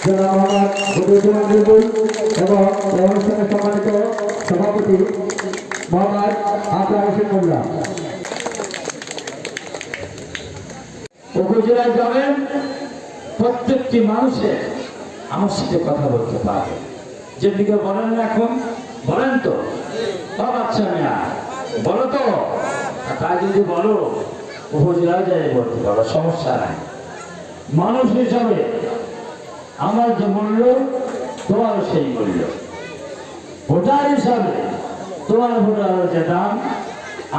এবং এই সম্মানিত সভাপতি মোহাম্মদ আকরাম হোসেন উপজেলায় যাবেন প্রত্যেকটি মানুষের আমার সাথে কথা বলতে পারবে যেদিকে বলেন এখন, বলেন তো বাচ্চা মেয়া, বলো তো। তাই যদি বলো, উপজেলায় যাই বলতে পারো, সমস্যা নাই। মানুষ হিসাবে আমার যে মূল্য তোমার সেই মূল্য। ভোটার হিসাবে তোমার ভোটারের যে দাম,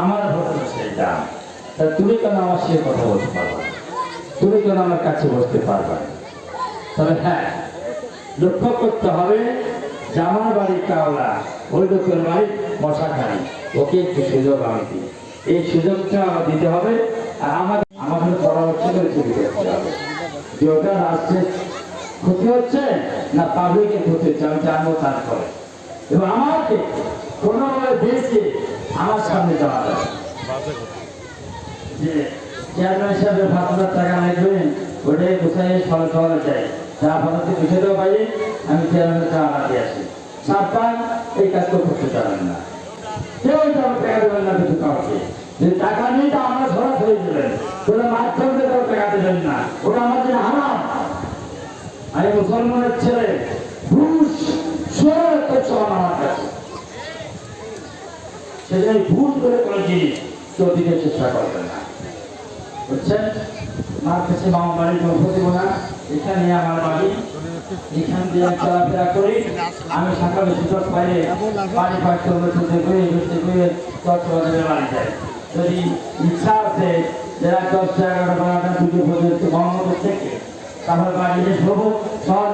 আমার ভোটারের সেই দাম। তা তুমি কেন আমার সে কথা বলতে পারবে তুমি কেন আমার কাছে বসতে পারবে? তবে হ্যাঁ লক্ষ্য করতে হবে যে আমার বাড়ি কাওলা, ওই লোকের বাড়ি মশাখানি ওকে একটু সুযোগ আমি দিই। এই সুযোগটা আমার দিতে হবে, আর আমার আমাদের পরামর্শ করে চলে করতে হবে যে ওটা রাষ্ট্রের ক্ষতি হচ্ছে না পাবলিকের ক্ষতি হচ্ছে? আমি জানব তারপরে। এবং আমাকে কোনোভাবে দিয়েছে আমার সামনে যাওয়া যায় যে চেয়ারম্যান পাঁচ হাজার টাকা ওটাই যাই যা আমি চেয়ারম্যানের আসি সাবধান, এই কাজ তো করতে পারেন না। কেউ টাকা দেবেন না কিছু কাউকে। যে টাকা নিয়ে তো আমরা সরাসরি দেবেন কোনো মাধ্যম টাকা দেবেন না। ওটা আমার জন্য হারাম। আমি মুসলমানের ছেলে ঘুষ সব চল আমার কাছে। ভুল করে কোনো জিনিস কেউ দিতে চেষ্টা করবে না। বুঝছেন? আমার কাছে মামা বাড়ি গর্ভবতী না। এখানে আমার বাড়ি। এখান দিয়ে আমি চলাফেরা করি। আমি সকালে সুযোগ পাইলে বাড়ি পাঠ্য অনুষ্ঠিত করে অনুষ্ঠিত করে দশ বাজারে বাড়ি যাই। যদি ইচ্ছা আছে যারা দশটা এগারোটা বারোটা দুটো পর্যন্ত মোহাম্মদের থেকে তাহলে যে শোভ শহর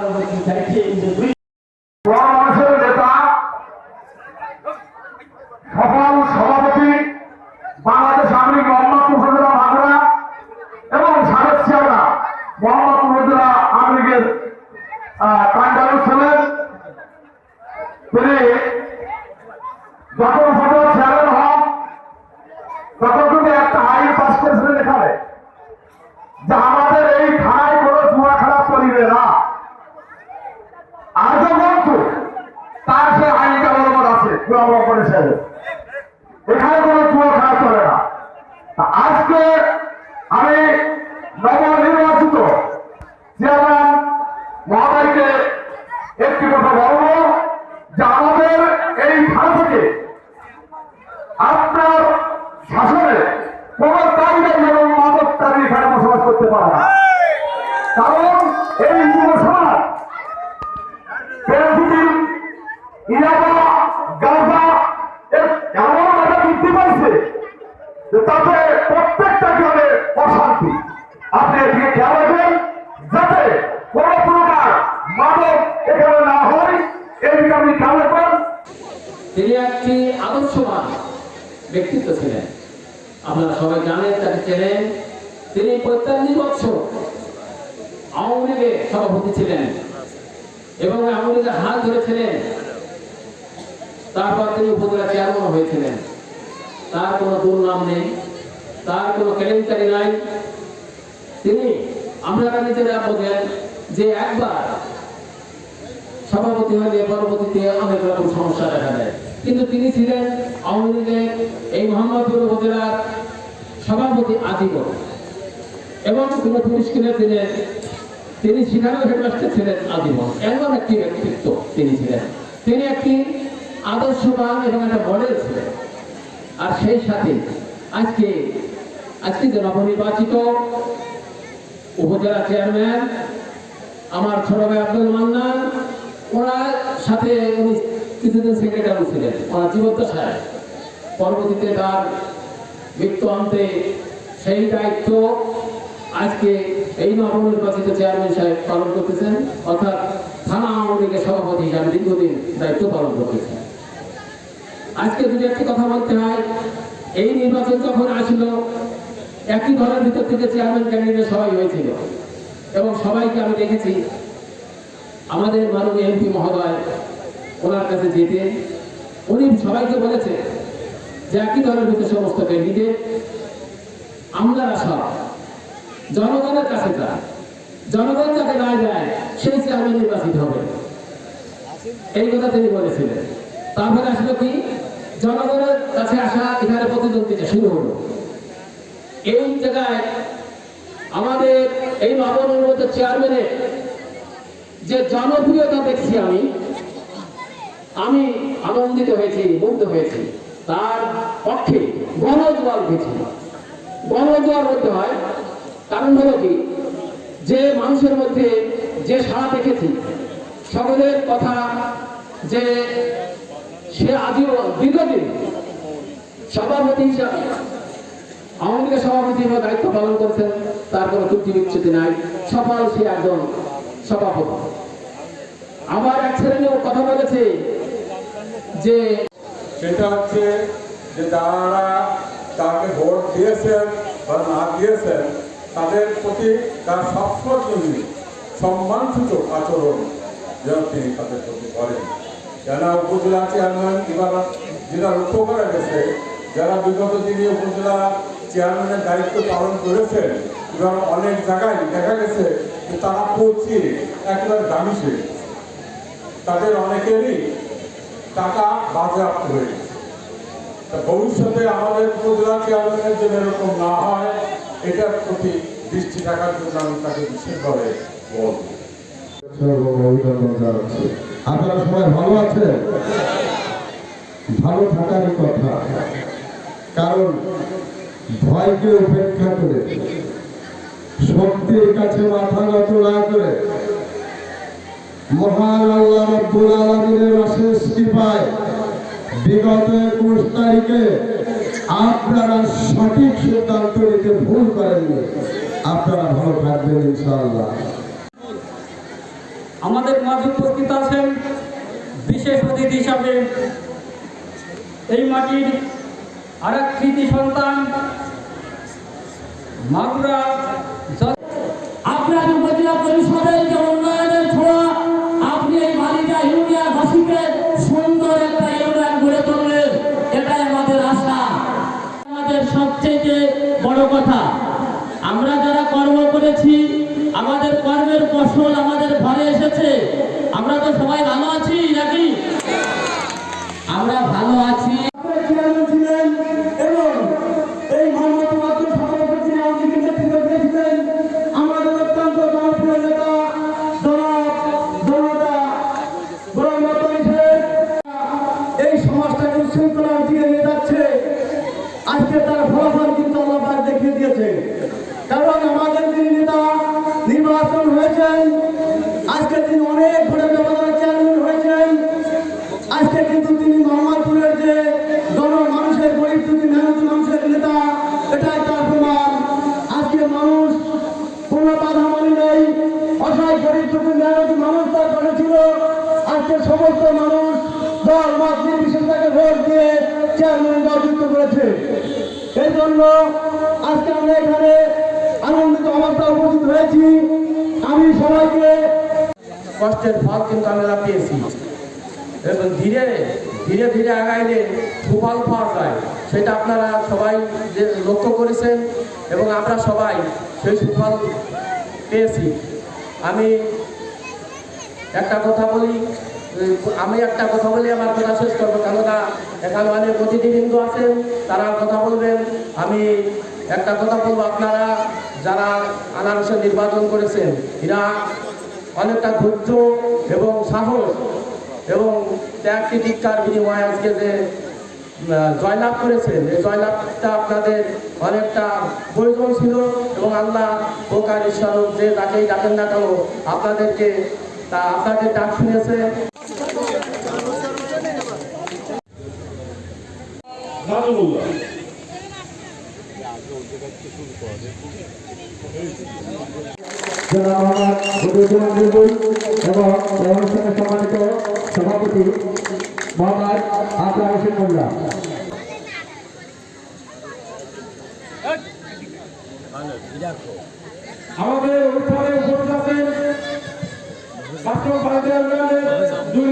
চাইছে কিন্তু দুই মানুষের নেতা সফল সভাপতি বাংলাদেশ আওয়ামী লীগ মোহাম্মদ উপজেলা মাগুরা এবং সাবেক চেয়ারম্যান মোহাম্মদ উপজেলা আওয়ামী লীগের কান্ডারু ছিলেন তিনি যখন যখন চেয়ারম্যান হন তখন কিন্তু একটা আইন পাস করেছিলেন এখানে যে আমাদের এই থানায় কোনো জুয়া খেলা চলিবে না আজও কিন্তু তার সে আইনটা বলবৎ এখানে কোনো চুয়া খারাপ চলে না। আজকে আমি নবনির্বাচিত চেয়ারম্যান মহাবাইকে একটি কথা বলব যে আমাদের এই থানা থেকে আপনার শাসনে কোন কারিগর এবং মাদককারী এখানে বসবাস করতে পারে না কারণ এই যুব সমাজ পেরাফিটিন ইয়াবা গাঁজা এর এমন ভাবে বৃদ্ধি পাইছে যে তাতে প্রত্যেকটা গ্রামে অশান্তি। আপনি এদিকে খেয়াল রাখবেন, যাতে কোন প্রকার এখানে না হয়, এদিকে আপনি খেয়াল রাখবেন। তিনি একটি আদর্শবান ব্যক্তিত্ব ছিলেন। আপনারা সবাই জানেন, তাকে চেনেন। তিনি পঁয়তাল্লিশ বছর আওয়ামী লীগের সভাপতি ছিলেন এবং আওয়ামী লীগের হাত ধরেছিলেন। তারপর তিনি উপজেলা চেয়ারম্যান হয়েছিলেন। তার কোনো দুর্নাম নেই, তার কোনো কেলেঙ্কারি নাই। তিনি আপনারা নিজেরা বোঝেন যে একবার সভাপতি হলে পরবর্তীতে অনেক রকম সমস্যা দেখা দেয়। কিন্তু তিনি ছিলেন আওয়ামী লীগের এই মোহাম্মদপুর উপজেলার সভাপতি আজীবন এবং তিনি পুলিশ কিনে ছিলেন তিনি সেখানেও হেডমাস্টার ছিলেন আজীবন এমন একটি ব্যক্তিত্ব তিনি ছিলেন। তিনি একটি আদর্শবান এবং একটা মডেল ছিলেন। আর সেই সাথে আজকে আজকে যে নবনির্বাচিত উপজেলা চেয়ারম্যান আমার ছোট ভাই আব্দুল মান্নান, ওনার সাথে উনি কিছুদিন সেক্রেটারি ছিলেন, ওনার সাহেব। পরবর্তীতে তার মৃত্যু আনতে সেই দায়িত্ব আজকে এই নবনির্বাচিত চেয়ারম্যান সাহেব পালন করতেছেন, অর্থাৎ থানা আওয়ামী লীগের সভাপতি হিসাবে দীর্ঘদিন দায়িত্ব পালন করতেছেন। আজকে যদি একটি কথা বলতে হয়, এই নির্বাচন যখন আসলো, একই ঘরের ভিতর থেকে চেয়ারম্যান ক্যান্ডিডেট সবাই হয়েছিল। এবং সবাইকে আমি দেখেছি, আমাদের মাননীয় এমপি মহোদয় ওনার কাছে যেতে, উনি সবাইকে বলেছে যে একই দলের ভিতরে সমস্ত ক্যান্ডিডেট আমরা সব, জনগণের কাছে যায় জনগণ যাকে রায় দেয় সেই চেয়ার চেয়ারম্যান নির্বাচিত হবে। এই কথা তিনি বলেছিলেন। তারপরে আসলো কি? জনগণের কাছে আসা এখানে প্রতিদ্বন্দ্বিতা শুরু হলো। এই জায়গায় আমাদের এই নবমের মধ্যে চেয়ারম্যানের যে জনপ্রিয়তা দেখছি আমি আমি আনন্দিত হয়েছি, মুগ্ধ হয়েছি। তার পক্ষে গণজোয়ার উঠেছি গণজোয়ার বলতে হয়, কারণ হলো কি? যে মানুষের মধ্যে যে সাড়া দেখেছি, সকলের কথা যে সে আজীব দীর্ঘদিন সভাপতি হিসাবে আওয়ামী লীগের সভাপতি হিসেবে দায়িত্ব পালন করছেন, তার কোনো ত্রুটি বিচ্ছুতি নাই। সফল সে একজন সভাপতি। আমার এক ছেলে মেয়েও কথা বলেছে যে সেটা হচ্ছে যে যারা তাকে ভোট দিয়েছেন বা না দিয়েছেন, তাদের প্রতি তার সবসময় সম্মানসূচক আচরণ যেন তিনি তাদের প্রতি করেন। কেন উপজেলা চেয়ারম্যান এবার যেটা লক্ষ্য করা গেছে যারা বিগত দিনে উপজেলা চেয়ারম্যানের দায়িত্ব পালন করেছেন এবার অনেক জায়গায় দেখা গেছে যে তারা পৌঁছিয়ে একেবারে দামি হয়ে তাদের অনেকেরই টাকা বাজেয়াপ্ত হয়ে গেছে ভবিষ্যতে আমাদের উপজেলা চেয়ারম্যানের জন্য এরকম না হয়, এটার প্রতি দৃষ্টি রাখার জন্য আমি তাকে বিশেষভাবে বলব। অভিনন্দন জানাচ্ছি। আপনারা সবাই ভালো আছেন? ভালো থাকারই কথা। কারণ ভয়কে উপেক্ষা করে, শক্তির কাছে মাথা নত না করে আপনারা আপনারা ভালো থাকবেন ইনশাআল্লাহ। আমাদের মাঝে উপস্থিত আছেন বিশেষ অতিথি হিসাবে এই মাটির আর এক কৃতি সন্তান, মাগুরা আপনার উপজেলা পরিষদের যে উন্নয়নের ছোঁয়া, আপনি এই মালিকা ইউনিয়াবাসীকে সুন্দর একটা ইউনিয়ন গড়ে তুললেন। এটাই আমাদের আশা। আমাদের সবচেয়ে বড় কথা, আমরা যারা কর্ম করেছি আমাদের কর্মের ফসল আমাদের ঘরে এসেছে। আমরা তো সবাই ভালো আছি নাকি? আজকে কিন্তু তিনি মোহাম্মদপুরের যে জন মানুষের গরিব দুঃখী মেহনতি মানুষের নেতা, এটাই তার প্রমাণ। আজকে মানুষ কোনো বাধা মানি নেই। অসহায় গরিব দুঃখী মেহনতি মানুষ তার পাশে ছিল। আজকে সমস্ত মানুষ দল, মত নির্বিশেষে তাকে ভোট দিয়ে চেয়ারম্যান নির্বাচিত করেছে। এই জন্য আজকে আমরা এখানে আনন্দিত অবস্থা উপস্থিত হয়েছি। আমি সবাইকে কষ্টের ফল কিন্তু আমরা পেয়েছি এবং ধীরে ধীরে ধীরে আগাইলে সুফল পাওয়া যায়। সেটা আপনারা সবাই যে লক্ষ্য করেছেন এবং আমরা সবাই সেই সুফল পেয়েছি। আমি একটা কথা বলি, আমি একটা কথা বলি, আমার কথা শেষ করব। কেননা এখানে অনেক অতিথিবৃন্দ আছেন, তারা কথা বলবেন। আমি একটা কথা বলব, আপনারা যারা আনারসে নির্বাচন করেছেন, এরা অনেকটা ধৈর্য এবং সাহস এবং ত্যাগ তিতিক্ষার বিনিময়ে আজকে যে জয়লাভ করেছেন এই জয়লাভটা আপনাদের অনেকটা প্রয়োজন ছিল এবং আল্লাহ বোকার স্বরূপ যে যাকেই ডাকেন না কেন আপনাদেরকে তা আপনাদের ডাক শুনেছে। এবং সভাপতি মোহাম্মদ আকরাম হোসেন মোল্লা। আমাদের অনুষ্ঠানে উপস্থিত আছেন ছাত্র ভারতীয় দুই